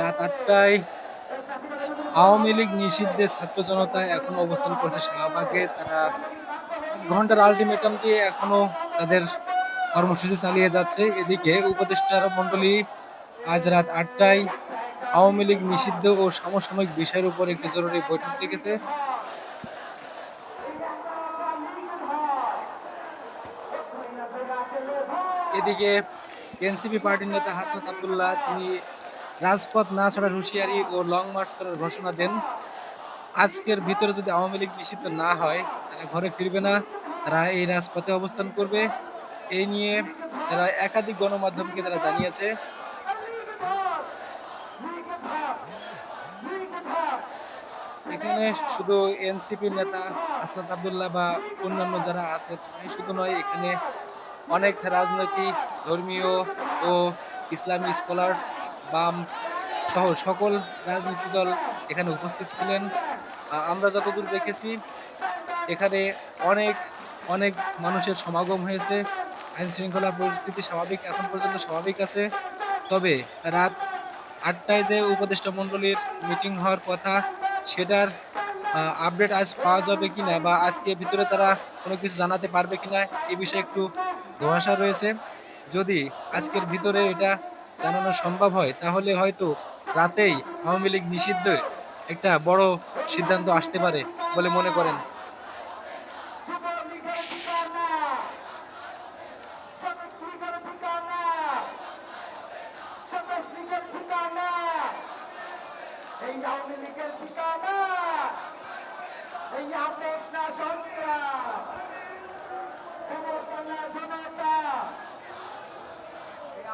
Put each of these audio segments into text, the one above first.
রাত আটটায় আওয়ামী লীগ নিষিদ্ধে ছাত্র জনতা এখনও অবস্থান করছে শাহবাগে। তারা ঘণ্টার আলটিমেটাম দিয়ে এখনও তাদের কর্মসূচি চালিয়ে যাচ্ছে। এদিকে উপদেষ্টার মণ্ডলী আজ রাত আটটায় আওয়ামী লীগ নিষিদ্ধ ও সমসাময়িক বিষয়ের উপর একটি জরুরি বৈঠক ডেকেছে। এদিকে এনসিপি পার্টির নেতা হাসনাত আব্দুল্লাহ, তিনি রাজপথ না ছাড়ার হুঁশিয়ারি ও লং মার্চ করার ঘোষণা দেন। আজকের ভিতরে যদি আওয়ামী লীগ নিষিদ্ধ না হয়, তারা ঘরে ফিরবে না, তারা এই রাজপথে অবস্থান করবে। এই নিয়ে তারা একাধিক গণমাধ্যমকে তারা জানিয়েছে। এখানে শুধু এনসিপি নেতা হাসনাত আবদুল্লাহ বা অন্যান্য যারা আছে, তারাই শুধু নয়, এখানে অনেক রাজনৈতিক, ধর্মীয় ও ইসলামী স্কলার্স বাম সহ সকল রাজনীতি দল এখানে উপস্থিত ছিলেন। আমরা যতদূর দেখেছি, এখানে অনেক অনেক মানুষের সমাগম হয়েছে। আইন শৃঙ্খলা পরিস্থিতি স্বাভাবিক, এখন পর্যন্ত স্বাভাবিক আছে। তবে রাত আটটায় যে উপদেষ্টা মণ্ডলীর মিটিং হওয়ার কথা, সেটার আপডেট আজ পাওয়া যাবে কি না বা আজকে ভিতরে তারা কোনো কিছু জানাতে পারবে কি না এ বিষয়ে একটু ধোঁয়াশা রয়েছে। যদি আজকের ভিতরে এটা জানানো সম্ভব হয়, তাহলে হয়তো রাতেই আওয়ামী লীগ নিষিদ্ধ একটা বড় সিদ্ধান্ত আসতে পারে বলে মনে করেন। যুবলীগের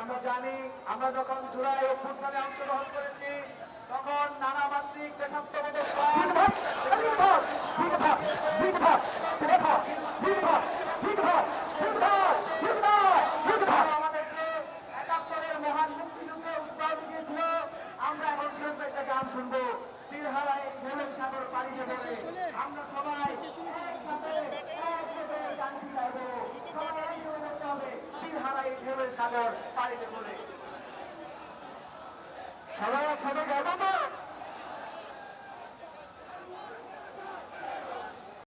আমরা জানি আমরা যখন জুলাই অভ্যুত্থানে অংশগ্রহণ করেছি তখন নানা মাত্রিক দেশাত্মবোধক আমাদেরকে একাত্তরের মহান মুক্তিযুদ্ধে উত্তর দিয়েছিল আমরা এখন শুনব একটা গান শুনব তীরহারায় ঢেউয়ের সাগর পাড়ি দেবে আমরা সবাই একসাথে একসাথে এই গানটি গাইবো সবাই একসাথে করতে হবে তীরহারায় ঢেউয়ের সাগর পাড়ি দেবে সবাই একসাথে যাব তো।